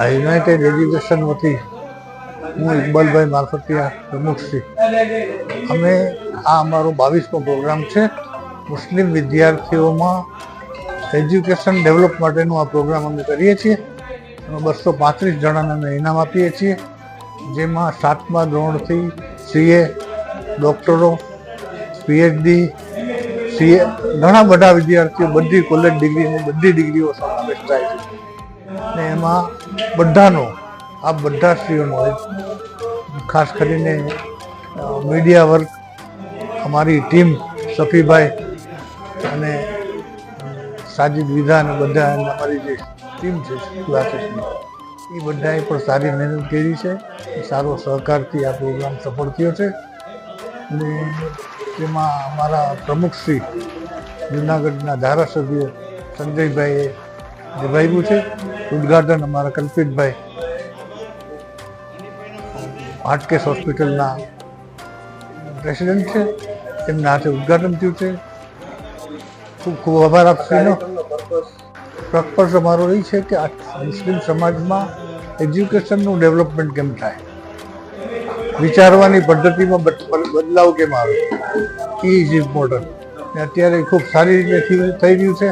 આ United education વતી હું ઇકબાલભાઈ મારફતિયા પ્રમુખ શ્રી અમે આ અમારો બાવીસમો પ્રોગ્રામ છે. મુસ્લિમ વિદ્યાર્થીઓમાં એજ્યુકેશન ડેવલપ માટેનો આ પ્રોગ્રામ અમે કરીએ છીએ. અમે બસો પાંત્રીસ જણાને અમે ઇનામ આપીએ છીએ. જેમાં સાતમા ધોરણથી સીએ, ડૉક્ટરો, પીએચડી, સીએ, ઘણા બધા વિદ્યાર્થીઓ બધી કોલેજ ડિગ્રીની બધી ડિગ્રીઓ સમાવેશ થાય છે. ને એમાં બધાનો, આ બધા સ્ત્રીઓનો ખાસ કરીને મીડિયા વર્ક અમારી ટીમ સફીભાઈ અને સાજિદ વિધા અને બધા અમારી જે ટીમ છે ક્લાસીસની એ બધાએ પણ સારી મહેનત કરી છે, સારો સહકારથી આ પ્રોગ્રામ સફળ થયો છે. અને તેમાં અમારા પ્રમુખશ્રી, જુનાગઢના ધારાસભ્ય સંજયભાઈએ નિભાવ્યું છે, ઉદ્ઘાટન અમારા કલ્પિતભાઈ. હાટકેસ હોસ્પિટલના પ્રેસિડેન્ટ છે, એમના હાથે ઉદ્ઘાટન થયું છે. ખૂબ ખૂબ આભાર આપશે પર્પઝ અમારો એ છે કે મુસ્લિમ સમાજમાં એજ્યુકેશનનું ડેવલપમેન્ટ કેમ થાય? વિચારવાની પદ્ધતિમાં બદલાવ કેમ આવે? એ ઇઝ ઇમ્પોર્ટન્ટ અત્યારે ખૂબ સારી રીતે થઈ રહ્યું છે.